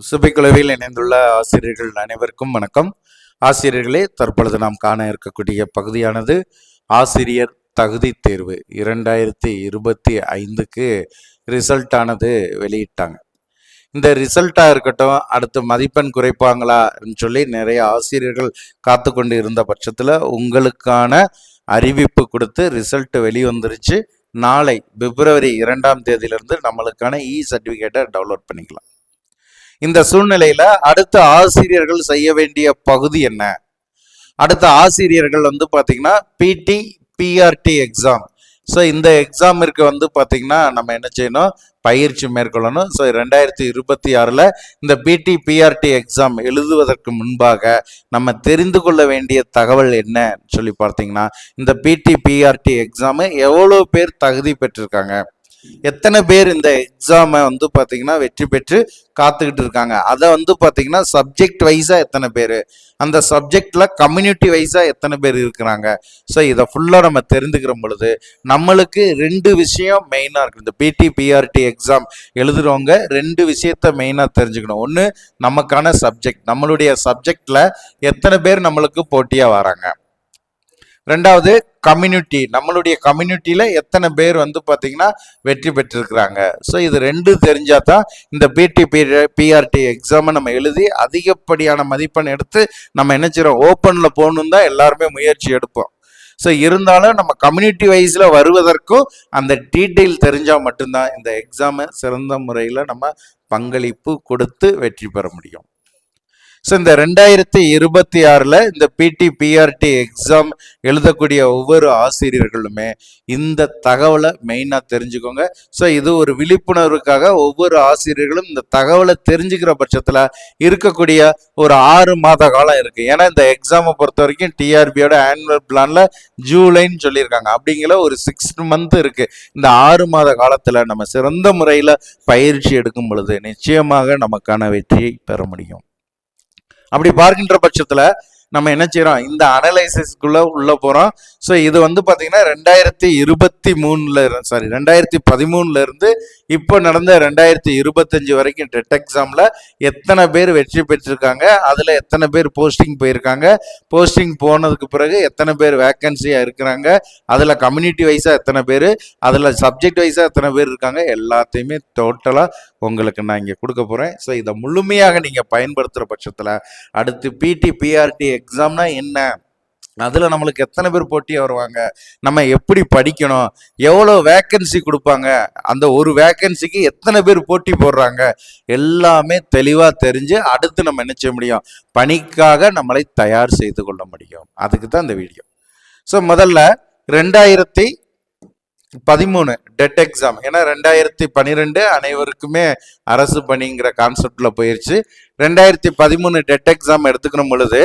சுபிக்குழுவில் இணைந்துள்ள ஆசிரியர்கள் அனைவருக்கும் வணக்கம். ஆசிரியர்களே தற்பொழுது நாம் காண இருக்கக்கூடிய பகுதியானது ஆசிரியர் தகுதி தேர்வு. இரண்டாயிரத்தி இருபத்தி ஐந்துக்கு ரிசல்ட் ஆனது வெளியிட்டாங்க. இந்த ரிசல்ட்டாக இருக்கட்டும் அடுத்து மதிப்பெண் குறைப்பாங்களான்னு சொல்லி நிறைய ஆசிரியர்கள் காத்து கொண்டு இருந்த பட்சத்தில் உங்களுக்கான அறிவிப்பு கொடுத்து ரிசல்ட் வெளிவந்துருச்சு. நாளை பிப்ரவரி இரண்டாம் தேதியிலிருந்து நம்மளுக்கான இ சர்டிஃபிகேட்டை டவுன்லோட் பண்ணிக்கலாம். இந்த சூழ்நிலையில அடுத்த ஆசிரியர்கள் செய்ய வேண்டிய பகுதி என்ன? அடுத்த ஆசிரியர்கள் வந்து பாத்தீங்கன்னா பிடி பிஆர்டி எக்ஸாம் ஸோ இந்த எக்ஸாமிற்கு வந்து பாத்தீங்கன்னா நம்ம என்ன செய்யணும்? பயிற்சி மேற்கொள்ளணும். ஸோ ரெண்டாயிரத்தி இருபத்தி ஆறில் இந்த பிடி பிஆர்டி எக்ஸாம் எழுதுவதற்கு முன்பாக நம்ம தெரிந்து கொள்ள வேண்டிய தகவல் என்னன்னு சொல்லி பார்த்தீங்கன்னா இந்த பிடி பிஆர்டி எக்ஸாமு எவ்வளோ பேர் தகுதி பெற்றிருக்காங்க? எத்தனை பேர் இந்த எக்ஸாமை வந்து பார்த்தீங்கன்னா வெற்றி பெற்று காத்துக்கிட்டு இருக்காங்க? அதை வந்து பார்த்தீங்கன்னா சப்ஜெக்ட் வைஸாக எத்தனை பேர்? அந்த சப்ஜெக்டில் கம்யூனிட்டி வைஸாக எத்தனை பேர் இருக்கிறாங்க? ஸோ இதை ஃபுல்லாக நம்ம தெரிந்துக்கிற பொழுது நம்மளுக்கு ரெண்டு விஷயம் மெயினாக இருக்குது இந்த பிடி பிஆர்டி எக்ஸாம் எழுதுறவங்க ரெண்டு விஷயத்த மெயினாக தெரிஞ்சுக்கணும். ஒன்று நமக்கான சப்ஜெக்ட் நம்மளுடைய சப்ஜெக்டில் எத்தனை பேர் நம்மளுக்கு போட்டியாக வராங்க? ரெண்டாவது கம்யூனிட்டி நம்மளுடைய கம்யூனிட்டியில் எத்தனை பேர் வந்து பார்த்தீங்கன்னா வெற்றி பெற்றிருக்கிறாங்க. ஸோ இது ரெண்டு தெரிஞ்சால் தான் இந்த பிடி பிஆர்டி எக்ஸாமை நம்ம எழுதி அதிகப்படியான மதிப்பெண் எடுத்து நம்ம என்ன செய்கிறோம் ஓப்பனில் போகணும் தான் எல்லாருமே முயற்சி எடுப்போம். ஸோ இருந்தாலும் நம்ம கம்யூனிட்டி வைஸில் வருவதற்கும் அந்த டீட்டெயில் தெரிஞ்சால் மட்டும்தான் இந்த எக்ஸாமை சிறந்த முறையில் நம்ம பங்களிப்பு கொடுத்து வெற்றி பெற முடியும். ஸோ இந்த ரெண்டாயிரத்தி இருபத்தி ஆறில் இந்த பிடி பிஆர்டி எக்ஸாம் எழுதக்கூடிய ஒவ்வொரு ஆசிரியர்களுமே இந்த தகவலை மெயினாக தெரிஞ்சுக்கோங்க. ஸோ இது ஒரு விழிப்புணர்வுக்காக ஒவ்வொரு ஆசிரியர்களும் இந்த தகவலை தெரிஞ்சுக்கிற பட்சத்தில் இருக்கக்கூடிய ஒரு ஆறு மாத காலம் இருக்குது ஏன்னா இந்த எக்ஸாமை பொறுத்த வரைக்கும் டிஆர்பியோட ஆனுவல் பிளானில் ஜூலைன்னு சொல்லியிருக்காங்க. அப்படிங்கிற ஒரு சிக்ஸ் மந்த் இருக்குது இந்த ஆறு மாத காலத்தில் நம்ம சிறந்த முறையில் பயிற்சி எடுக்கும் பொழுது நிச்சயமாக நமக்கான வெற்றியை பெற முடியும். அப்படி பார்க்கின்ற பட்சத்தில் நம்ம என்ன செய்யறோம்? இந்த அனலைசிஸ்க்குள்ள உள்ள போறோம். ஸோ இது வந்து பாத்தீங்கன்னா ரெண்டாயிரத்தி இருபத்தி மூணுல சாரி ரெண்டாயிரத்தி பதிமூணுல இருந்து இப்போ நடந்த ரெண்டாயிரத்தி இருபத்தஞ்சு வரைக்கும் டெட் எக்ஸாம்ல எத்தனை பேர் வெற்றி பெற்றிருக்காங்க? அதுல எத்தனை பேர் போஸ்டிங் போயிருக்காங்க? போஸ்டிங் போனதுக்கு பிறகு எத்தனை பேர் வேக்கன்சியா இருக்கிறாங்க? அதுல கம்யூனிட்டி வைஸா எத்தனை பேர்? அதுல சப்ஜெக்ட் வைஸா எத்தனை பேர் இருக்காங்க? எல்லாத்தையுமே டோட்டலா உங்களுக்கு நான் இங்கே கொடுக்க போகிறேன் ஸோ இதை முழுமையாக நீங்கள் பயன்படுத்துகிற பட்சத்தில் அடுத்து பிடி பிஆர்டி எக்ஸாம்னா என்ன? அதில் நம்மளுக்கு எத்தனை பேர் போட்டி வருவாங்க? நம்ம எப்படி படிக்கணும்? எவ்வளோ வேக்கன்சி கொடுப்பாங்க? அந்த ஒரு வேக்கன்சிக்கு எத்தனை பேர் போட்டி போடுறாங்க? எல்லாமே தெளிவாக தெரிஞ்சு அடுத்து நம்ம என்ன செய்ய முடியும்? பணிக்காக நம்மளை தயார் செய்து கொள்ள முடியும். அதுக்கு தான் இந்த வீடியோ ஸோ முதல்ல ரெண்டாயிரத்தி பதிமூணு டெட் எக்ஸாம். ஏன்னா ரெண்டாயிரத்தி பன்னிரெண்டு அனைவருக்குமே அரசு பணிங்கிற கான்செப்டில் போயிருச்சு. ரெண்டாயிரத்தி பதிமூணு டெட் எக்ஸாம் எடுத்துக்கணும் பொழுது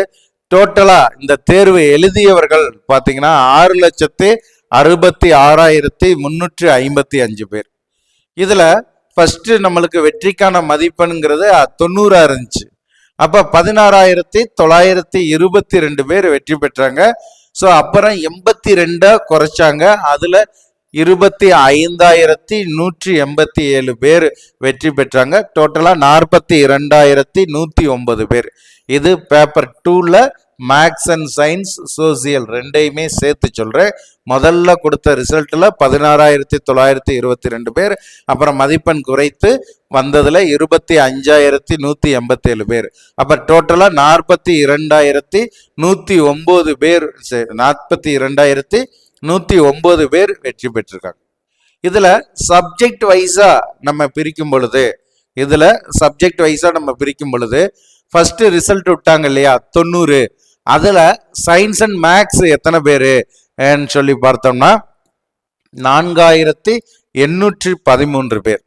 டோட்டலாக இந்த தேர்வு எழுதியவர்கள் பார்த்தீங்கன்னா ஆறு லட்சத்தி அறுபத்தி ஆறாயிரத்தி முன்னூற்றி ஐம்பத்தி அஞ்சு பேர். இதில் ஃபஸ்ட்டு நம்மளுக்கு வெற்றிக்கான மதிப்பெண்ங்கிறது தொண்ணூறாக இருந்துச்சு. அப்போ பதினாறாயிரத்தி தொள்ளாயிரத்தி இருபத்தி ரெண்டு பேர் வெற்றி பெற்றாங்க. ஸோ அப்புறம் எண்பத்தி ரெண்டாக குறைச்சாங்க. அதில் இருபத்தி ஐந்தாயிரத்தி நூற்றி எண்பத்தி ஏழு பேர் வெற்றி பெற்றாங்க. டோட்டலாக நாற்பத்தி இரண்டாயிரத்தி நூற்றி ஒன்பது பேர். இது பேப்பர் டூவில் மேக்ஸ் அண்ட் சயின்ஸ் சோசியல் ரெண்டையுமே சேர்த்து சொல்கிறேன் முதல்ல கொடுத்த ரிசல்ட்டில் பதினாறாயிரத்தி தொள்ளாயிரத்தி இருபத்தி ரெண்டு பேர். அப்புறம் மதிப்பெண் குறைத்து வந்ததில் இருபத்தி அஞ்சாயிரத்தி நூற்றி எண்பத்தேழு பேர். அப்போ டோட்டலாக நாற்பத்தி இரண்டாயிரத்தி நூற்றி ஒம்பது பேர் நாற்பத்தி இரண்டாயிரத்தி நூற்றி ஒம்பது பேர் வெற்றி பெற்றிருக்காங்க. இதில் சப்ஜெக்ட் வைஸாக நம்ம பிரிக்கும் பொழுது இதில் சப்ஜெக்ட் வைஸாக நம்ம பிரிக்கும் பொழுது ஃபஸ்ட்டு ரிசல்ட் விட்டாங்க இல்லையா? தொண்ணூறு. அதில் சயின்ஸ் அண்ட் மேக்ஸ் எத்தனை பேர்? சொல்லி பார்த்தோம்னா நான்காயிரத்தி எண்ணூற்றி பதிமூன்று பேர்.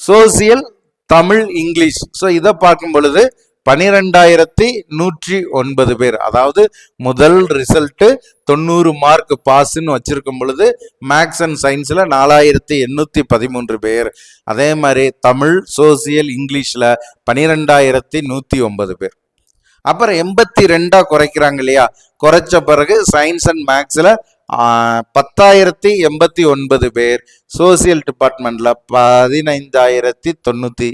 Social Tamil English. ஸோ இதை பார்க்கும் பொழுது பனிரெண்டாயிரத்தி நூற்றி ஒன்பது பேர். அதாவது முதல் ரிசல்ட்டு தொண்ணூறு மார்க் பாஸ்ன்னு வச்சிருக்கும் பொழுது மேக்ஸ் அண்ட் சயின்ஸில் நாலாயிரத்தி எண்ணூற்றி பதிமூன்று பேர். அதே மாதிரி தமிழ் சோசியல் இங்கிலீஷில் பனிரெண்டாயிரத்தி நூற்றி ஒன்பது பேர். அப்புறம் எண்பத்தி ரெண்டாக குறைக்கிறாங்க இல்லையா? குறைச்ச பிறகு சயின்ஸ் அண்ட் மேக்ஸில் பத்தாயிரத்தி எண்பத்தி ஒன்பது பேர். சோசியல் டிபார்ட்மெண்ட்டில் பதினைந்தாயிரத்தி தொண்ணூற்றி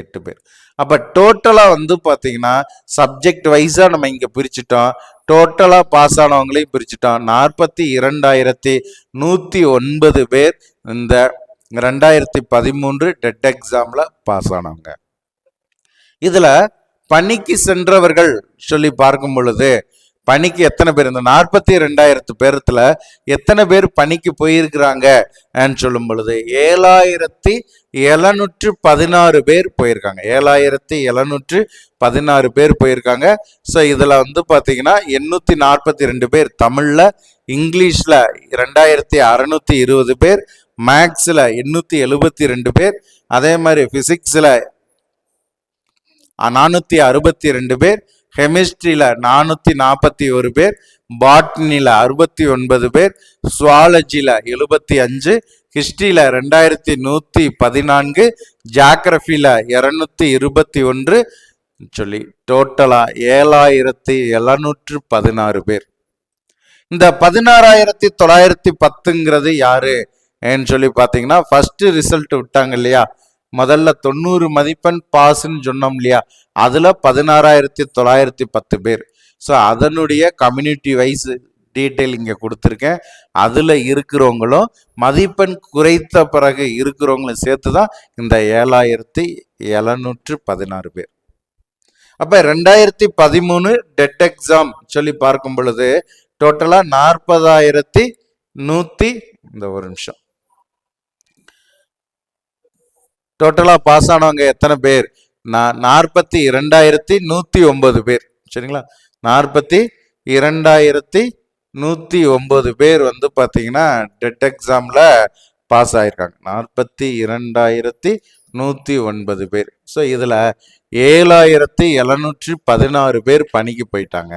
எட்டு பேர். அப்போ டோட்டலாக வந்து பார்த்தீங்கன்னா சப்ஜெக்ட் வைஸாக நம்ம இங்கே பிரிச்சுட்டோம். டோட்டலாக பாஸ் ஆனவங்களையும் பிரிச்சுட்டோம். நாற்பத்தி இரண்டாயிரத்தி நூற்றி ஒன்பது பேர் இந்த ரெண்டாயிரத்தி பதிமூன்று டெட் எக்ஸாமில் பாஸ் ஆனவங்க. இதில் பணிக்கு சென்றவர்கள் சொல்லி பார்க்கும் பொழுது பணிக்கு எத்தனை பேர்? இந்த நாற்பத்தி ரெண்டாயிரத்து பேர்த்துல எத்தனை பேர் பணிக்கு போயிருக்கிறாங்க? சொல்லும் பொழுது ஏழாயிரத்தி எழுநூற்று பதினாறு பேர் போயிருக்காங்க. ஏழாயிரத்தி எழுநூற்று பதினாறு பேர் போயிருக்காங்க. ஸோ இதில் வந்து பார்த்தீங்கன்னா எண்ணூற்றி நாற்பத்தி ரெண்டு பேர் தமிழில் இங்கிலீஷில் ரெண்டாயிரத்தி அறநூற்றி இருபது பேர் மேக்ஸில் எண்ணூற்றி எழுபத்தி ரெண்டு பேர் அதே மாதிரி ஃபிசிக்ஸில் நானூற்றி அறுபத்தி ரெண்டு பேர் கெமிஸ்ட்ரியில் நானூற்றி நாற்பத்தி ஒரு பேர் பாட்னியில் அறுபத்தி ஒன்பது பேர் சுவாலஜியில் எழுபத்தி அஞ்சு ஹிஸ்ட்ரியில் ரெண்டாயிரத்தி நூற்றி பதினான்கு ஜாக்ரஃபியில் இரநூத்தி இருபத்தி ஒன்று சொல்லி டோட்டலாக ஏழாயிரத்தி எழுநூற்று பதினாறு பேர். இந்த பதினாறாயிரத்தி தொள்ளாயிரத்தி பத்துங்கிறது யாரு? ஏன்னு சொல்லி பார்த்தீங்கன்னா ஃபஸ்ட்டு ரிசல்ட் விட்டாங்க இல்லையா? முதல்ல தொண்ணூறு மதிப்பெண் பாஸ்ன்னு சொன்னோம் இல்லையா? அதில் பதினாறாயிரத்தி தொள்ளாயிரத்தி பத்து பேர். ஸோ அதனுடைய கம்யூனிட்டி வைஸ் டீட்டெயில் இங்கே கொடுத்துருக்கேன். அதில் இருக்கிறவங்களும் மதிப்பெண் குறைத்த பிறகு இருக்கிறவங்களும் சேர்த்து தான் இந்த ஏழாயிரத்தி எழுநூற்று பதினாறு பேர். அப்போ ரெண்டாயிரத்தி பதிமூணு டெட் எக்ஸாம் சொல்லி பார்க்கும் பொழுது டோட்டலாக நாற்பதாயிரத்தி நூற்றி இந்த ஒரு நிமிஷம். டோட்டலாக பாஸ் ஆனவங்க எத்தனை பேர்? நான் நாற்பத்தி இரண்டாயிரத்தி நூற்றி ஒம்பது பேர். சரிங்களா? நாற்பத்தி இரண்டாயிரத்தி நூற்றி ஒம்பது பேர் வந்து பார்த்தீங்கன்னா டெட் எக்ஸாமில் பாஸ் ஆகிருக்காங்க நாற்பத்தி இரண்டாயிரத்தி நூற்றி ஒன்பது பேர். ஸோ இதில் ஏழாயிரத்தி எழுநூற்றி பதினாறு பேர் பணிக்கு போயிட்டாங்க.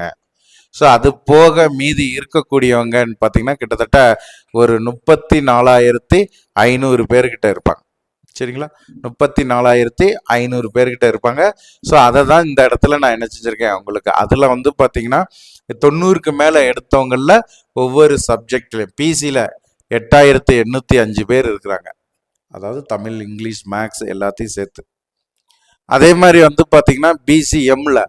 ஸோ அது போக மீதி இருக்கக்கூடியவங்கன்னு பார்த்தீங்கன்னா கிட்டத்தட்ட ஒரு முப்பத்தி நாலாயிரத்தி ஐநூறு பேர்கிட்ட இருப்பாங்க. சரிங்களா? முப்பத்தி நாலாயிரத்தி ஐநூறு பேர்கிட்ட இருப்பாங்க. ஸோ அதை தான் இந்த இடத்துல நான் என்ன செஞ்சுருக்கேன் உங்களுக்கு. அதில் வந்து பார்த்தீங்கன்னா தொண்ணூறுக்கு மேலே எடுத்தவங்களில் ஒவ்வொரு சப்ஜெக்ட்லையும் பிசியில் எட்டாயிரத்து எண்ணூற்றி அஞ்சு பேர் இருக்கிறாங்க. அதாவது தமிழ் இங்கிலீஷ் மேக்ஸ் எல்லாத்தையும் சேர்த்து. அதே மாதிரி வந்து பார்த்தீங்கன்னா பிசிஎம்மில்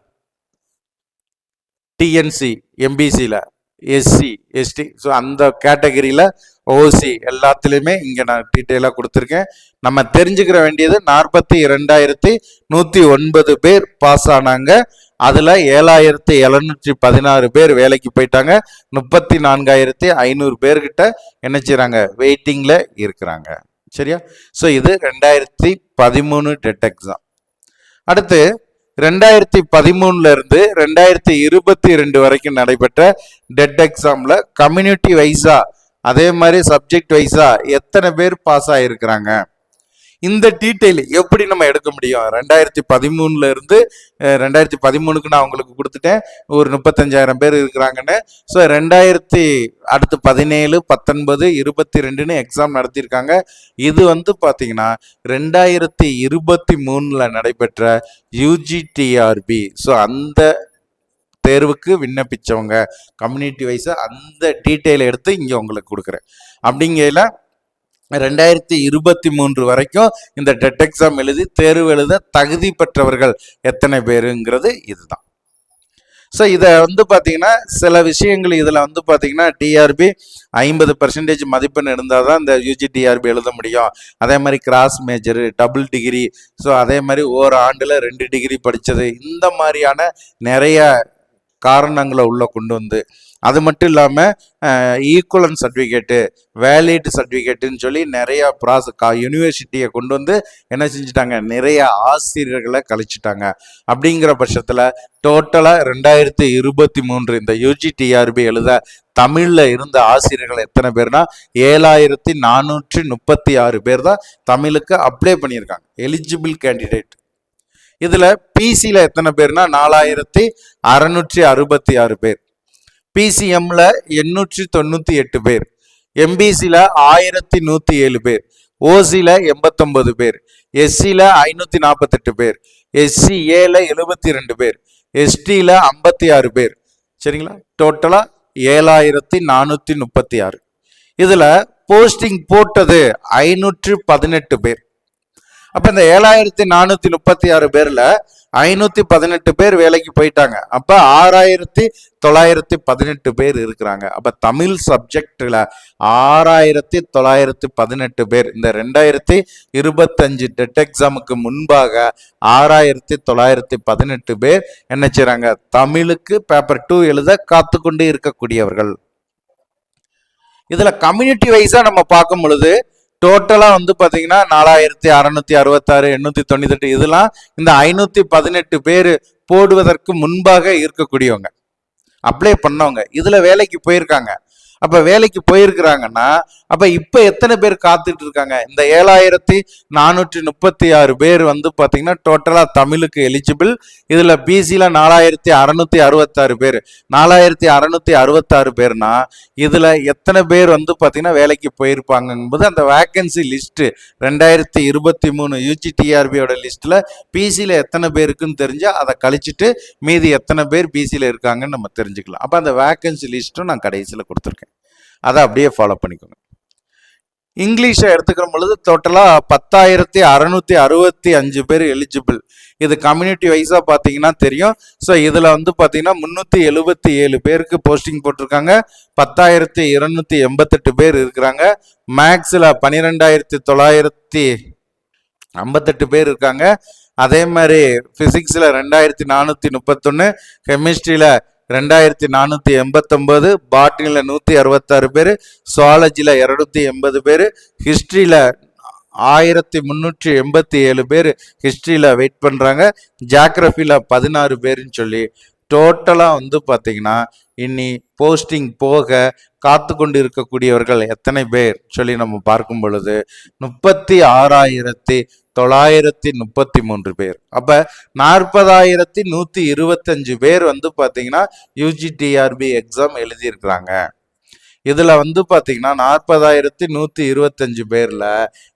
டிஎன்சி எம்பிசியில் எஸ்சி எஸ்டி ஸோ அந்த கேட்டகரியில் ஓசி எல்லாத்துலேயுமே இங்கே நான் டீட்டெயிலாக கொடுத்துருக்கேன். நம்ம தெரிஞ்சுக்கிற வேண்டியது நாற்பத்தி இரண்டாயிரத்தி நூற்றி ஒன்பது பேர் பாஸ் ஆனாங்க. அதில் ஏழாயிரத்தி எழுநூற்றி பதினாறு பேர் வேலைக்கு போயிட்டாங்க. முப்பத்தி நான்காயிரத்தி ஐநூறு பேர்கிட்ட என்ன செய்கிறாங்க வெயிட்டிங்கில் இருக்கிறாங்க. சரியா? ஸோ இது ரெண்டாயிரத்தி பதிமூணு டெட் எக்ஸாம். அடுத்து ரெண்டாயிரத்தி பதிமூணுல இருந்து ரெண்டாயிரத்தி இருபத்தி ரெண்டு வரைக்கும் நடைபெற்ற டெட் எக்ஸாம்ல கம்யூனிட்டி வைஸா அதே மாதிரி சப்ஜெக்ட் வைஸா எத்தனை பேர் பாஸ் ஆகிருக்கிறாங்க இந்த டீட்டெயில் எப்படி நம்ம எடுக்க முடியும்? ரெண்டாயிரத்தி பதிமூணுல இருந்து ரெண்டாயிரத்தி பதிமூணுக்கு நான் உங்களுக்கு கொடுத்துட்டேன். ஒரு முப்பத்தஞ்சாயிரம் பேர் இருக்கிறாங்கன்னு. ஸோ ரெண்டாயிரத்தி அடுத்து பதினேழு பத்தொன்பது இருபத்தி ரெண்டுன்னு எக்ஸாம் நடத்தியிருக்காங்க. இது வந்து பார்த்தீங்கன்னா ரெண்டாயிரத்தி இருபத்தி மூணில் நடைபெற்ற யூஜிடிஆர்பி ஸோ அந்த தேர்வுக்கு விண்ணப்பித்தவங்க கம்யூனிட்டி வைஸாக அந்த டீட்டெயில் எடுத்து இங்கே உங்களுக்கு கொடுக்குறேன். அப்படிங்கையில் ரெண்டாயிரத்தி இருபத்தி மூன்று வரைக்கும் இந்த டெட் எக்ஸாம் எழுதி தேர்வு எழுத தகுதி பெற்றவர்கள் எத்தனை பேருங்கிறது இதுதான். ஸோ இதை வந்து பார்த்தீங்கன்னா சில விஷயங்கள் இதில் வந்து பார்த்தீங்கன்னா டிஆர்பி ஐம்பது பர்சன்டேஜ் மதிப்பெண் இருந்தால் தான் இந்த யூஜி டிஆர்பி எழுத முடியும். அதே மாதிரி cross major double degree so அதே மாதிரி ஒரு ஆண்டில் ரெண்டு டிகிரி படித்தது. இந்த மாதிரியான நிறைய காரணங்களை உள்ளே கொண்டு வந்து அது மட்டும் இல்லாமல் ஈக்குவலன் சர்டிஃபிகேட்டு வேலிட் சர்டிஃபிகேட்டுன்னு சொல்லி நிறையா ப்ராச கா யூனிவர்சிட்டியை கொண்டு வந்து என்ன செஞ்சுட்டாங்க? நிறைய ஆசிரியர்களை கழிச்சிட்டாங்க. அப்படிங்கிற பட்சத்தில் டோட்டலாக ரெண்டாயிரத்தி இருபத்தி மூன்று இந்த யூஜிடிஆர்பி எழுத தமிழில் இருந்த ஆசிரியர்கள் எத்தனை பேர்னா? ஏழாயிரத்தி நானூற்றி முப்பத்தி ஆறு பேர் தான் தமிழுக்கு அப்ளை பண்ணியிருக்காங்க. எலிஜிபிள் கேண்டிடேட் இதில் பிசியில் எத்தனை பேர்னா? நாலாயிரத்தி அறநூற்றி அறுபத்தி ஆறு பேர். பிசிஎம்ல எண்ணூற்றி தொண்ணூற்றி எட்டு பேர். எம்பிசியில் ஆயிரத்தி நூற்றி ஏழு பேர். ஓசியில் எண்பத்தொம்பது பேர். எஸ்சியில் ஐநூற்றி நாற்பத்தெட்டு பேர். எஸ்சி ஏல எழுபத்தி ரெண்டு பேர். எஸ்டியில் ஐம்பத்தி ஆறு பேர். சரிங்களா? டோட்டலாக ஏழாயிரத்தி நானூற்றி முப்பத்தி ஆறு இதில் போஸ்டிங் போட்டது ஐநூற்று பதினெட்டு பேர். அப்ப இந்த ஏழாயிரத்தி நானூத்தி முப்பத்தி ஆறு பேர்ல ஐநூத்தி பதினெட்டு பேர் வேலைக்கு போயிட்டாங்க. அப்ப ஆறாயிரத்தி தொள்ளாயிரத்தி பதினெட்டு பேர் இருக்கிறாங்க. அப்ப தமிழ் சப்ஜெக்ட்ல ஆறாயிரத்தி தொள்ளாயிரத்தி பதினெட்டு பேர். இந்த ரெண்டாயிரத்தி இருபத்தஞ்சு டெட் எக்ஸாமுக்கு முன்பாக ஆறாயிரத்தி தொள்ளாயிரத்தி பதினெட்டு பேர் என்ன செய்றாங்க? தமிழுக்கு பேப்பர் டூ எழுத காத்து கொண்டு இருக்கக்கூடியவர்கள். இதுல கம்யூனிட்டி வைஸா நம்ம பார்க்கும் பொழுது டோட்டலா வந்து பாத்தீங்கன்னா நாலாயிரத்தி அறுநூத்தி அறுபத்தாறு எண்ணூத்தி தொண்ணூத்தெட்டு இதெல்லாம் இந்த ஐநூத்தி பதினெட்டு பேர் போடுவதற்கு முன்பாக இருக்கக்கூடியவங்க. அப்ளை பண்ணவங்க. இதுல வேலைக்கு போயிருக்காங்க. அப்ப வேலைக்கு போயிருக்கிறாங்கன்னா அப்ப இப்ப எத்தனை பேர் காத்துட்டு இருக்காங்க இந்த ஏழாயிரத்தி நானூற்றி முப்பத்தி ஆறு பேர் வந்து பாத்தீங்கன்னா டோட்டலா தமிழுக்கு எலிஜிபிள் இதுல பிசியில் நாலாயிரத்தி அறுநூத்தி அறுபத்தாறு பேர். நாலாயிரத்தி அறுநூத்தி அறுபத்தாறு பேர்னா இதுல எத்தனை பேர் வந்து பாத்தீங்கன்னா வேலைக்கு போயிருப்பாங்கங்கும்போது அந்த வேக்கன்சி லிஸ்ட் ரெண்டாயிரத்தி இருபத்தி மூணு யூஜிடிஆர்பியோட லிஸ்ட்ல பிசியில் எத்தனை பேருக்குன்னு தெரிஞ்சா அதை கழிச்சிட்டு மீதி எத்தனை பேர் பிசியில் இருக்காங்கன்னு நம்ம தெரிஞ்சுக்கலாம். அப்போ அந்த வேக்கன்சி லிஸ்ட்டும் நான் கடைசியில் கொடுத்துருக்கேன். அதை அப்படியே ஃபாலோ பண்ணிக்கோங்க. இங்கிலீஷை எடுத்துக்கிற பொழுது டோட்டலாக பத்தாயிரத்தி அறநூற்றி அறுபத்தி அஞ்சு பேர் எலிஜிபிள் இது கம்யூனிட்டி வைஸாக பார்த்தீங்கன்னா தெரியும். ஸோ இதில் வந்து பார்த்தீங்கன்னா முந்நூற்றி எழுபத்தி ஏழு பேருக்கு போஸ்டிங் போட்டிருக்காங்க. பத்தாயிரத்தி இரநூத்தி எண்பத்தெட்டு பேர் இருக்கிறாங்க. மேக்ஸில் பன்னிரெண்டாயிரத்தி தொள்ளாயிரத்தி ஐம்பத்தெட்டு பேர் இருக்காங்க. அதே மாதிரி ஃபிசிக்ஸில் ரெண்டாயிரத்தி நானூற்றி முப்பத்தொன்று கெமிஸ்ட்ரியில் ரெண்டாயிரத்தி நானூற்றி எண்பத்தொம்போது பாட்னியில் நூற்றி அறுபத்தாறு பேர் சுவாலஜியில் இரநூத்தி எண்பது பேர் ஹிஸ்ட்ரியில் ஆயிரத்தி முந்நூற்றி எண்பத்தி ஏழு பேர் ஹிஸ்ட்ரியில் வெயிட் பண்ணுறாங்க ஜாக்ரஃபியில் பதினாறு பேருன்னு சொல்லி டோட்டலாக வந்து பார்த்தீங்கன்னா இனி போஸ்டிங் போக காத்து கொண்டு இருக்கக்கூடியவர்கள் எத்தனை பேர்? சொல்லி நம்ம பார்க்கும் பொழுது முப்பத்தி ஆறாயிரத்தி தொள்ளாயிரத்தி முப்பத்தி மூன்று பேர். அப்போ நாற்பதாயிரத்தி நூற்றி இருபத்தஞ்சு பேர் வந்து பார்த்திங்கன்னா யூஜிடிஆர்பி எக்ஸாம் எழுதியிருக்கிறாங்க. இதில் வந்து பார்த்தீங்கன்னா நாற்பதாயிரத்தி நூற்றி இருபத்தஞ்சு பேரில்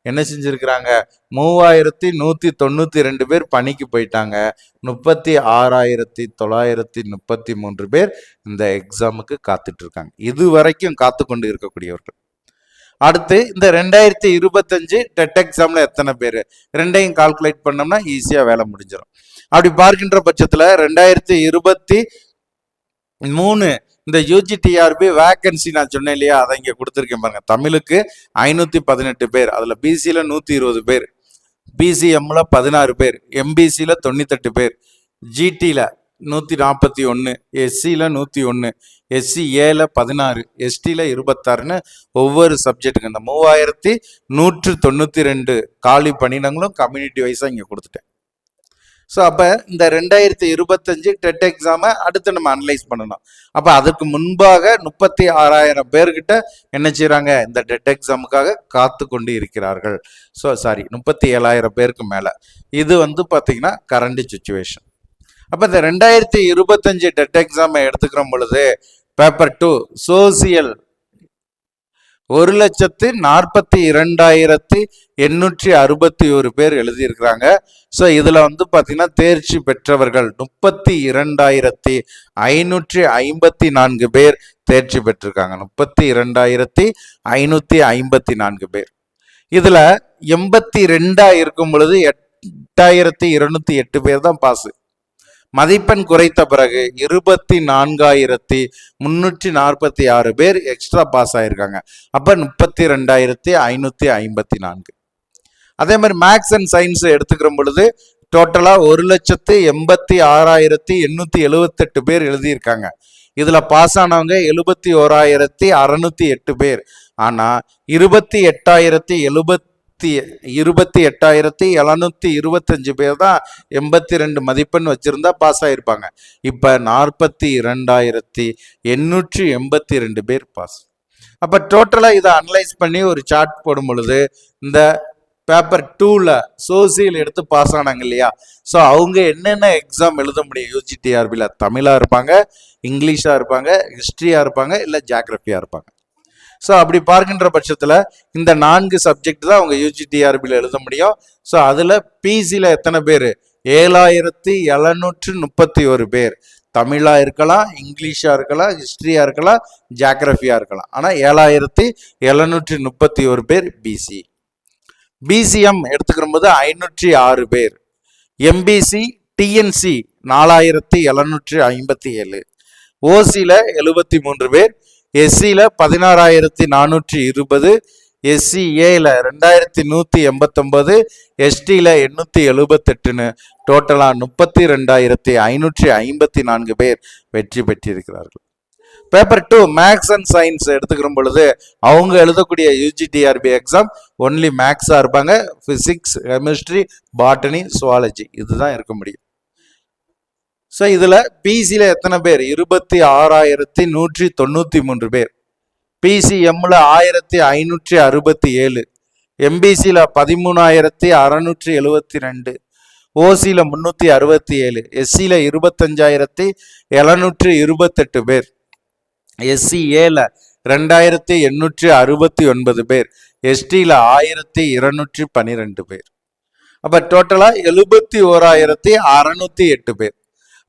என்ன செஞ்சுருக்கிறாங்க? மூவாயிரத்தி நூற்றி தொண்ணூற்றி ரெண்டு பேர் பணிக்கு போயிட்டாங்க. முப்பத்தி ஆறாயிரத்தி தொள்ளாயிரத்தி முப்பத்தி மூன்று பேர் இந்த எக்ஸாமுக்கு காத்துட்ருக்காங்க. இது வரைக்கும் காத்து கொண்டு இருக்கக்கூடியவர்கள். அடுத்து இந்த ரெண்டாயிரத்தி இருபத்தஞ்சு டெட் எக்ஸாமில் எத்தனை பேர்? ரெண்டையும் கால்குலேட் பண்ணோம்னா ஈஸியாக வேலை முடிஞ்சிடும் அப்படி பார்க்கின்ற பட்சத்தில் ரெண்டாயிரத்தி இருபத்தி மூணு இந்த யூஜிடிஆர்பி வேக்கன்சி நான் சொன்னேன் இல்லையா? அதை இங்கே கொடுத்துருக்கேன் பாருங்க. தமிழுக்கு ஐநூற்றி பதினெட்டு பேர் அதில் பிசியில் நூற்றி இருபது பேர் பிசிஎம்ல பதினாறு பேர் எம்பிசியில் தொண்ணூத்தெட்டு பேர் ஜிடியில் நூற்றி நாற்பத்தி ஒன்று எஸ்சியில் நூற்றி ஒன்று எஸ்சி ஏல பதினாறு எஸ்டியில் இருபத்தாறுன்னு ஒவ்வொரு சப்ஜெக்ட்டுக்கு இந்த மூவாயிரத்தி நூற்று தொண்ணூற்றி ரெண்டு காலி பணியிடங்களும் கம்யூனிட்டி வைஸாக இங்கே கொடுத்துட்டேன். ஸோ அப்போ இந்த ரெண்டாயிரத்தி இருபத்தஞ்சு டெட் எக்ஸாமை அடுத்து நம்ம அனலைஸ் பண்ணணும். அப்போ அதுக்கு முன்பாக முப்பத்தி ஆறாயிரம் பேர்கிட்ட என்ன செய்கிறாங்க இந்த டெட் எக்ஸாமுக்காக காத்து கொண்டு இருக்கிறார்கள். ஸோ சாரி முப்பத்தி ஏழாயிரம் பேருக்கு மேலே. இது வந்து பார்த்திங்கன்னா கரண்ட் சுச்சுவேஷன் அப்போ இந்த ரெண்டாயிரத்தி இருபத்தஞ்சு டெட் எக்ஸாமை எடுத்துக்கிற பொழுது பேப்பர் டூ சோசியல் ஒரு லட்சத்து நாற்பத்தி இரண்டாயிரத்தி எண்ணூற்றி அறுபத்தி ஒரு பேர் எழுதியிருக்கிறாங்க. ஸோ இதில் வந்து பார்த்தீங்கன்னா தேர்ச்சி பெற்றவர்கள் முப்பத்தி இரண்டாயிரத்தி ஐநூற்றி ஐம்பத்தி நான்கு பேர் தேர்ச்சி பெற்றிருக்காங்க. முப்பத்தி இரண்டாயிரத்தி ஐநூற்றி ஐம்பத்தி நான்கு பேர். இதில் எண்பத்தி ரெண்டாக இருக்கும் பொழுது எட்டாயிரத்தி இருநூத்தி எட்டு பேர் தான் பாஸு. மதிப்பெண் குறைத்த பிறகு இருபத்தி நான்காயிரத்தி முன்னூற்றி நாற்பத்தி ஆறு பேர் எக்ஸ்ட்ரா பாஸ் ஆயிருக்காங்க. அப்போ முப்பத்தி ரெண்டாயிரத்தி ஐநூற்றி ஐம்பத்தி நான்கு. அதே மாதிரி மேக்ஸ் அண்ட் சயின்ஸ் எடுத்துக்கிற பொழுது டோட்டலாக ஒரு லட்சத்து எண்பத்தி ஆறாயிரத்தி எண்ணூற்றி எழுவத்தெட்டு பேர் எழுதியிருக்காங்க. இதில் பாஸ் ஆனவங்க எழுபத்தி ஓராயிரத்தி அறநூற்றி எட்டு பேர். ஆனால் இருபத்தி எட்டாயிரத்தி எழுபத்தி இருபத்தி எட்டாயிரத்தி எழுநூற்றி இருபத்தஞ்சு பேர் தான் எண்பத்தி ரெண்டு மதிப்பெண் வச்சுருந்தா பாஸ் ஆகிருப்பாங்க இப்போ நாற்பத்தி இரண்டாயிரத்தி எண்ணூற்றி எண்பத்தி ரெண்டு பேர் பாஸ் அப்போ டோட்டலாக இதை அனலைஸ் பண்ணி ஒரு சார்ட் போடும் பொழுது இந்த பேப்பர் டூவில் சோசியல் எடுத்து பாஸ் ஆனாங்க இல்லையா? ஸோ அவங்க என்னென்ன எக்ஸாம் எழுத முடியும்? யூஜிடிஆர்பியில் தமிழாக இருப்பாங்க இங்கிலீஷாக இருப்பாங்க ஹிஸ்ட்ரியாக இருப்பாங்க இல்லை ஜாகிரபியாக இருப்பாங்க. ஸோ அப்படி பார்க்கின்ற பட்சத்தில் இந்த நான்கு சப்ஜெக்ட் தான் அவங்க யூஜிடிஆர்பியில் எழுத முடியும். ஸோ அதில் பிசியில் எத்தனை பேர்? ஏழாயிரத்தி எழுநூற்று முப்பத்தி ஒரு பேர். தமிழாக இருக்கலாம் இங்கிலீஷாக இருக்கலாம் ஹிஸ்ட்ரியாக இருக்கலாம் ஜாகிரபியா இருக்கலாம். ஆனால் ஏழாயிரத்தி எழுநூற்றி முப்பத்தி ஒரு பேர் பிசி பிசிஎம் எடுத்துக்கிற போது ஐநூற்றி ஆறு பேர். எம்பிசி டிஎன்சி நாலாயிரத்தி எழுநூற்றி ஐம்பத்தி ஏழு. ஓசியில் எழுபத்தி மூன்று பேர். எஸ்சியில் பதினாறாயிரத்தி நானூற்றி இருபது எஸ்சி ரெண்டாயிரத்தி நூற்றி எண்பத்தொம்பது எஸ்டியில் எண்ணூற்றி எழுபத்தெட்டுன்னு டோட்டலாக முப்பத்தி ரெண்டாயிரத்தி ஐநூற்றி ஐம்பத்தி நான்கு பேர் வெற்றி பெற்றிருக்கிறார்கள். Paper two maths and science எடுத்துக்கிற பொழுது அவங்க எழுதக்கூடிய யூஜிடிஆர்பி எக்ஸாம் ஒன்லி மேக்ஸாக இருப்பாங்க. ஃபிசிக்ஸ் கெமிஸ்ட்ரி பாட்டனி சுவாலஜி இதுதான் இருக்க முடியும். ஸோ இதில் பிசியில் எத்தனை பேர்? இருபத்தி ஆறாயிரத்தி நூற்றி தொண்ணூற்றி மூன்று பேர். பிசிஎம்மில் ஆயிரத்தி ஐநூற்றி அறுபத்தி ஏழு. எம்பிசியில் பதிமூணாயிரத்தி அறநூற்றி எழுபத்தி ரெண்டு. ஓசியில் முந்நூற்றி அறுபத்தி ஏழு. எஸ்சியில் இருபத்தஞ்சாயிரத்தி எழுநூற்றி இருபத்தெட்டு பேர். எஸ்சிஏல ரெண்டாயிரத்தி எண்ணூற்றி அறுபத்தி ஒன்பது பேர். எஸ்டியில் ஆயிரத்தி இருநூற்றி பன்னிரெண்டு பேர். அப்போ டோட்டலாக எழுபத்தி ஓராயிரத்தி அறநூற்றி எட்டு பேர்.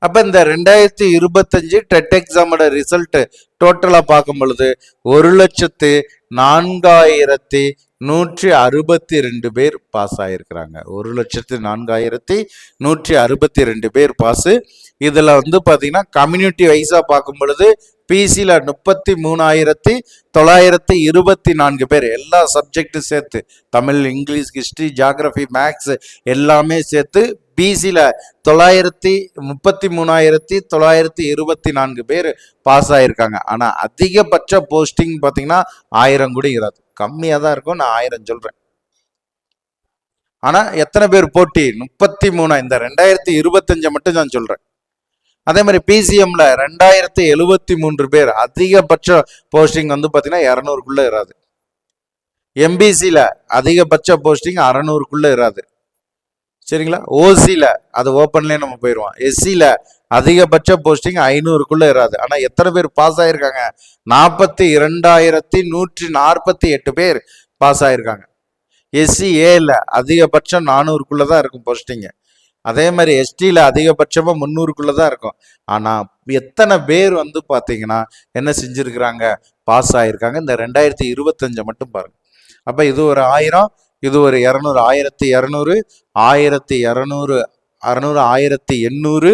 அப்போ இந்த ரெண்டாயிரத்தி இருபத்தஞ்சு டெட் எக்ஸாமோட ரிசல்ட்டு டோட்டலாக பார்க்கும் பொழுது ஒரு லட்சத்து நான்காயிரத்தி நூற்றி அறுபத்தி ரெண்டு பேர் பாஸ் ஆகியிருக்கிறாங்க ஒரு லட்சத்து நான்காயிரத்தி நூற்றி அறுபத்தி ரெண்டு பேர் பாஸு இதில் வந்து பார்த்திங்கன்னா கம்யூனிட்டி வைஸாக பார்க்கும் பொழுது பிசியில் முப்பத்தி மூணாயிரத்தி தொள்ளாயிரத்தி இருபத்தி நான்கு பேர் எல்லா சப்ஜெக்டும் சேர்த்து Tamil English history geography maths எல்லாமே சேர்த்து பிசியில் தொள்ளாயிரத்தி முப்பத்தி மூணாயிரத்தி தொள்ளாயிரத்தி இருபத்தி நான்கு பேர் பாஸ் ஆகியிருக்காங்க ஆனால் அதிகபட்ச போஸ்டிங் பார்த்தீங்கன்னா ஆயிரம் கூட இராது. கம்மியாக தான் இருக்கும். நான் ஆயிரம் சொல்கிறேன் ஆனால் எத்தனை பேர் போட்டி? முப்பத்தி மூணு. இந்த ரெண்டாயிரத்தி இருபத்தஞ்சை மட்டும் நான் சொல்கிறேன் அதே மாதிரி பிசிஎம்ல ரெண்டாயிரத்தி எழுபத்தி மூன்று பேர் அதிகபட்ச போஸ்டிங் வந்து பார்த்தீங்கன்னா இரநூறுக்குள்ள இராது. எம்பிசியில் அதிகபட்ச போஸ்டிங் அறநூறுக்குள்ள இராது. சரிங்களா? ஓசியில் அது ஓப்பன்லேயே நம்ம போயிடுவோம் எஸ்சியில் அதிகபட்ச போஸ்டிங் ஐநூறுக்குள்ளே இராது. ஆனால் எத்தனை பேர் பாஸ் ஆகிருக்காங்க நாற்பத்தி இரண்டாயிரத்தி நூற்றி நாற்பத்தி எட்டு பேர் பாஸ் ஆகிருக்காங்க எஸ்சி ஏல அதிகபட்சம் நானூறுக்குள்ளே தான் இருக்கும் போஸ்டிங்கு அதே மாதிரி எஸ்டியில் அதிகபட்சமாக முந்நூறுக்குள்ளே தான் இருக்கும். ஆனால் எத்தனை பேர் வந்து பார்த்தீங்கன்னா என்ன செஞ்சுருக்கிறாங்க? பாஸ் ஆகியிருக்காங்க இந்த ரெண்டாயிரத்தி இருபத்தஞ்சை மட்டும் பாருங்கள் அப்போ இது ஒரு ஆயிரம் இது ஒரு இரநூறு ஆயிரத்தி இரநூறு ஆயிரத்தி இரநூறு அறநூறு ஆயிரத்தி எண்ணூறு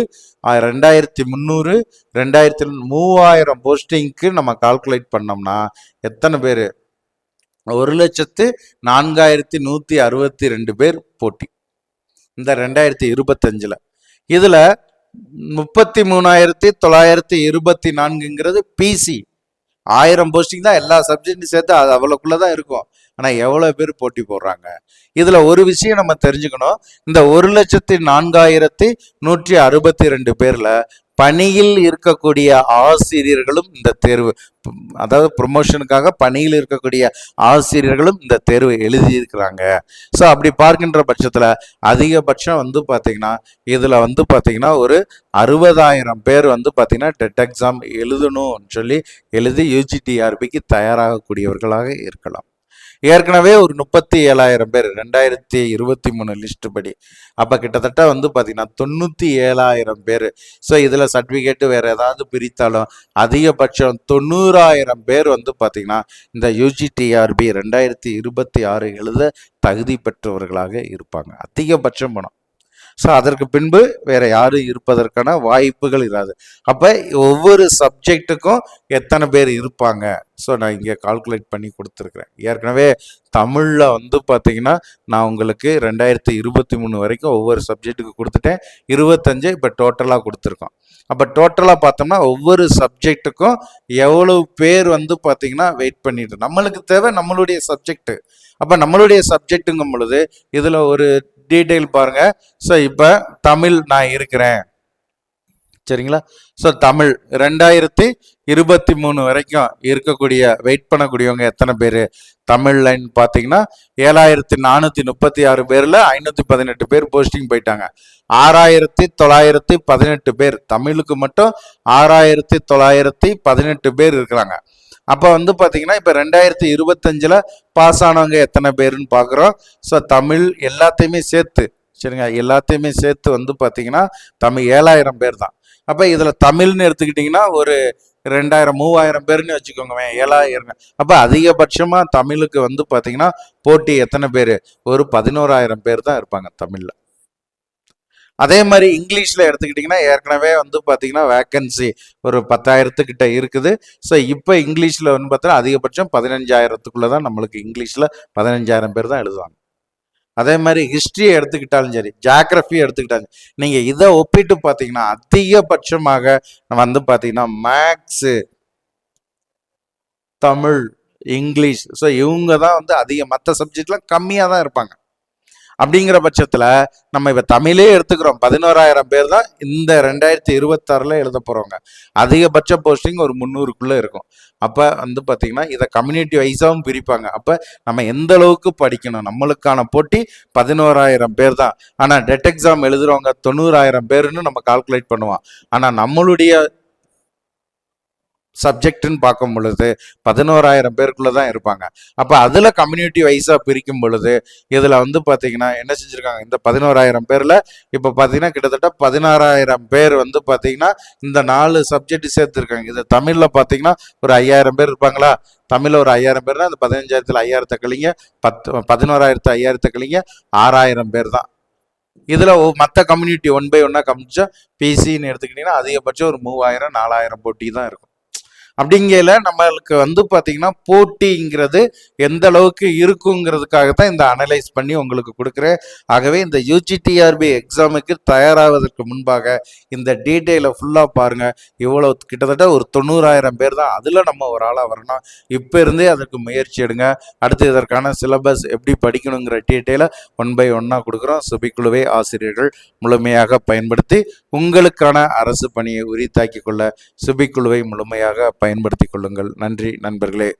ரெண்டாயிரத்தி முந்நூறு ரெண்டாயிரத்தி மூவாயிரம் போஸ்டிங்க்கு நம்ம கால்குலேட் பண்ணோம்னா எத்தனை பேர்? ஒரு லட்சத்து நான்காயிரத்தி நூற்றி அறுபத்தி ரெண்டு பேர் போட்டி. இந்த ரெண்டாயிரத்தி இருபத்தஞ்சில். இதில் முப்பத்தி மூணாயிரத்தி தொள்ளாயிரத்தி இருபத்தி நான்குங்கிறது பிசி ஆயிரம் போஸ்டிங் தான் எல்லா சப்ஜெக்டும் சேர்த்து அது அவ்வளோக்குள்ளே தான் இருக்கும். ஆனால் எவ்வளோ பேர் போட்டி போடுறாங்க? இதில் ஒரு விஷயம் நம்ம தெரிஞ்சுக்கணும். இந்த ஒரு லட்சத்தி நான்காயிரத்தி நூற்றி அறுபத்தி ரெண்டு பேரில் பணியில் இருக்கக்கூடிய ஆசிரியர்களும் இந்த தேர்வு. அதாவது ப்ரொமோஷனுக்காக பணியில் இருக்கக்கூடிய ஆசிரியர்களும் இந்த தேர்வு எழுதியிருக்கிறாங்க. ஸோ அப்படி பார்க்கின்ற பட்சத்தில் அதிகபட்சம் வந்து பார்த்திங்கன்னா இதில் வந்து பார்த்திங்கன்னா ஒரு அறுபதாயிரம் பேர் வந்து பார்த்திங்கன்னா டெட் எக்ஸாம் எழுதணும்னு சொல்லி எழுதி யூஜிடிஆர்பிக்கு தயாராகக்கூடியவர்களாக இருக்கலாம். ஏற்கனவே ஒரு முப்பத்தி ஏழாயிரம் பேர் ரெண்டாயிரத்தி இருபத்தி மூணு லிஸ்ட் படி. அப்போ கிட்டத்தட்ட வந்து பார்த்தீங்கன்னா தொண்ணூற்றி ஏழாயிரம் பேர். ஸோ இதில் சர்டிஃபிகேட்டு வேறு ஏதாவது பிரித்தாலும் அதிகபட்சம் தொண்ணூறாயிரம் பேர் வந்து பார்த்திங்கன்னா இந்த யூஜிடிஆர்பி ரெண்டாயிரத்தி இருபத்தி ஆறு எழுத தகுதி பெற்றவர்களாக இருப்பாங்க. அதிகபட்சம் பணம். ஸோ அதற்கு பின்பு வேற யாரும் இருப்பதற்கான வாய்ப்புகள் இராது. அப்போ ஒவ்வொரு சப்ஜெக்ட்டுக்கும் எத்தனை பேர் இருப்பாங்க? ஸோ நான் இங்கே கால்குலேட் பண்ணி கொடுத்துருக்குறேன். ஏற்கனவே தமிழில் வந்து பார்த்தீங்கன்னா நான் உங்களுக்கு ரெண்டாயிரத்தி இருபத்தி மூணு வரைக்கும் ஒவ்வொரு சப்ஜெக்ட்டுக்கு கொடுத்துட்டேன். இருபத்தஞ்சு இப்போ டோட்டலாக கொடுத்துருக்கோம். அப்போ டோட்டலாக பார்த்தோம்னா ஒவ்வொரு சப்ஜெக்ட்டுக்கும் எவ்வளவு பேர் வந்து பார்த்தீங்கன்னா வெயிட் பண்ணிட்டு நம்மளுக்கு தேவை நம்மளுடைய சப்ஜெக்ட்டு அப்போ நம்மளுடைய சப்ஜெக்ட்டுங்கும் பொழுது இதில் ஒரு டீட்டெயில் பாருங்க. ஸோ இப்போ தமிழ் நான் இருக்கிறேன். சரிங்களா? ஸோ தமிழ் ரெண்டாயிரத்தி இருபத்தி மூணு வரைக்கும் இருக்கக்கூடிய வெயிட் பண்ணக்கூடியவங்க எத்தனை பேர்? தமிழ் லைன் பார்த்தீங்கன்னா ஏழாயிரத்தி நானூற்றி முப்பத்தி ஆறு பேரில் ஐநூற்றி பதினெட்டு பேர் போஸ்டிங் போயிட்டாங்க. ஆறாயிரத்தி தொள்ளாயிரத்தி பதினெட்டு பேர். தமிழுக்கு மட்டும் ஆறாயிரத்தி தொள்ளாயிரத்தி பதினெட்டு பேர் இருக்கிறாங்க. அப்போ வந்து பார்த்தீங்கன்னா இப்போ ரெண்டாயிரத்தி இருபத்தஞ்சில் பாஸ் ஆனவங்க எத்தனை பேருன்னு பார்க்குறோம் ஸோ தமிழ் எல்லாத்தையுமே சேர்த்து சரிங்க எல்லாத்தையுமே சேர்த்து வந்து பார்த்தீங்கன்னா தமிழ் ஏழாயிரம் பேர் தான் அப்போ இதில் தமிழ்னு எடுத்துக்கிட்டிங்கன்னா ஒரு ரெண்டாயிரம் மூவாயிரம் பேர்னு வச்சுக்கோங்க ஏழாயிரம். அப்போ அதிகபட்சமாக தமிழுக்கு வந்து பார்த்தீங்கன்னா போட்டி எத்தனை பேர்? ஒரு பதினோராயிரம் பேர் தான் இருப்பாங்க தமிழில். அதே மாதிரி இங்கிலீஷில் எடுத்துக்கிட்டிங்கன்னா ஏற்கனவே வந்து பார்த்தீங்கன்னா வேக்கன்சி ஒரு பத்தாயிரத்துக்கிட்ட இருக்குது. ஸோ இப்போ இங்கிலீஷில் வந்து பார்த்தீங்கன்னா அதிகபட்சம் பதினஞ்சாயிரத்துக்குள்ளே தான் நம்மளுக்கு இங்கிலீஷில் பதினஞ்சாயிரம் பேர் தான் எழுதுவாங்க. அதே மாதிரி ஹிஸ்ட்ரியை எடுத்துக்கிட்டாலும் சரி ஜாகிரஃபி எடுத்துக்கிட்டாலும் நீங்கள் இதை ஒப்பிட்டு பார்த்தீங்கன்னா அதிகபட்சமாக வந்து பார்த்தீங்கன்னா மேக்ஸு தமிழ் இங்கிலீஷ் ஸோ இவங்க தான் வந்து அதிக மற்ற சப்ஜெக்ட்லாம் கம்மியாக தான் இருப்பாங்க. அப்படிங்கிற பட்சத்தில் நம்ம இப்போ தமிழே எடுத்துக்கிறோம். பதினோராயிரம் பேர் தான் இந்த ரெண்டாயிரத்தி இருபத்தாறில் எழுத போகிறவங்க அதிகபட்ச போஸ்டிங் ஒரு முந்நூறுக்குள்ளே இருக்கும். அப்போ வந்து பார்த்திங்கன்னா இதை கம்யூனிட்டி வைஸாகவும் பிரிப்பாங்க. அப்போ நம்ம எந்த அளவுக்கு படிக்கணும்? நம்மளுக்கான போட்டி பதினோராயிரம் பேர் தான். ஆனால் டெட் எக்ஸாம் எழுதுகிறவங்க தொண்ணூறாயிரம் பேருன்னு நம்ம கால்குலேட் பண்ணுவோம். ஆனால் நம்மளுடைய சப்ஜெக்ட்னு பார்க்கும் பொழுது பதினோராயிரம் பேருக்குள்ள தான் இருப்பாங்க. அப்போ அதில் கம்யூனிட்டி வைஸாக பிரிக்கும் பொழுது இதில் வந்து பார்த்தீங்கன்னா என்ன செஞ்சுருக்காங்க? இந்த பதினோராயிரம் பேரில் இப்போ பார்த்தீங்கன்னா கிட்டத்தட்ட பதினாறாயிரம் பேர் வந்து பார்த்தீங்கன்னா இந்த நாலு சப்ஜெக்ட் சேர்த்துருக்காங்க. இது தமிழில் பார்த்தீங்கன்னா ஒரு ஐயாயிரம் பேர் இருப்பாங்களா? தமிழில் ஒரு ஐயாயிரம் பேர்னா அந்த பதினஞ்சாயிரத்தில் ஐயாயிரத்தை கழிங்க பத்து பதினோராயிரத்து ஐயாயிரத்தை கழிங்க ஆறாயிரம் பேர் தான். இதில் மற்ற கம்யூனிட்டி ஒன் பை ஒன்னாக கமிச்சா பிசின்னு எடுத்துக்கிட்டிங்கன்னா அதிகபட்சம் ஒரு மூவாயிரம் நாலாயிரம் போட்டி தான் இருக்கும். அப்படிங்கையில நம்மளுக்கு வந்து பார்த்தீங்கன்னா போட்டிங்கிறது எந்த அளவுக்கு இருக்குங்கிறதுக்காக தான் இந்த அனலைஸ் பண்ணி உங்களுக்கு கொடுக்குறேன். ஆகவே இந்த யூஜிடிஆர்பி எக்ஸாமுக்கு தயாராவதற்கு முன்பாக இந்த டீட்டெயிலை ஃபுல்லாக பாருங்கள் இவ்வளோ கிட்டத்தட்ட ஒரு தொண்ணூறாயிரம் பேர் தான் அதில் நம்ம ஒரு ஆளாக வரணும். இப்போ இருந்தே அதற்கு முயற்சி எடுங்க. அடுத்து இதற்கான சிலபஸ் எப்படி படிக்கணுங்கிற டீட்டெயிலை ஒன் பை ஒன்னாக கொடுக்குறோம். சுபிக்குழுவை ஆசிரியர்கள் முழுமையாக பயன்படுத்தி உங்களுக்கான அரசு பணியை உரித்தாக்கி கொள்ள சுபிக்குழுவை முழுமையாக பயன்படுத்தி கொள்ளுங்கள். நன்றி நண்பர்களே.